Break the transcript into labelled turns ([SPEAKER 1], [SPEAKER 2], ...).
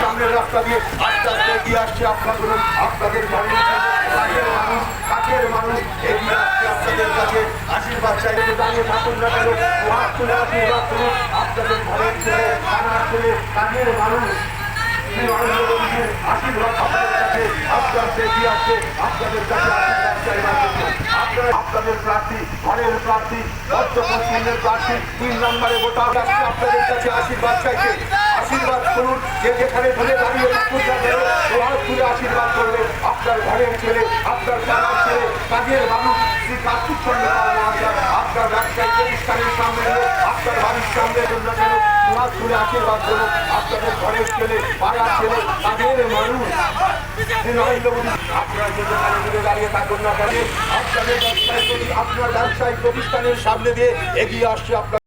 [SPEAKER 1] সামনের রাস্তা দিয়ে আস্তে আস্তে এগিয়ে আসছে আপনাদের আপনাদের বাড়ির মানুষ কাছের মানুষ এগিয়ে আশীর্বাদ চাইতে দাঁড়িয়ে থাকুন না কেন ঘরের ছেলে থানার ছেলে কাজের মানুষ শ্রী আশীর্বাদ আপনাদের কাছে আস্তে আস্তে এগিয়ে আপনাদের প্রার্থী ঘরের প্রার্থী পদ্ম পশ্চিমের প্রার্থী, তিন নম্বরে গোটা আপনাদের কাছে আশীর্বাদ চাইছে। আশীর্বাদ করুন, যে যেখানে ধরে দাঁড়িয়ে হাত তুলে আশীর্বাদ করবে। আপনার ঘরের ছেলে, আপনার পাড়ার ছেলে, কাজের মানুষ, শ্রী কার্তিক চন্দ্র আপনার ব্যবসায়িক প্রতিষ্ঠানের সামনে আপনার বাড়ির সামনে জন্য হাত তুলে আশীর্বাদ আপনাদের ঘরের ছেলে পাড়ার ছেলে, তাদের মানুষ শ্রী নরেন্দ্র মোদী, আপনারা যে যেখানে দাঁড়িয়ে থাকুন না আপনার ব্যবসায়িক প্রতিষ্ঠানের সামনে দিয়ে এগিয়ে আসছে আপনার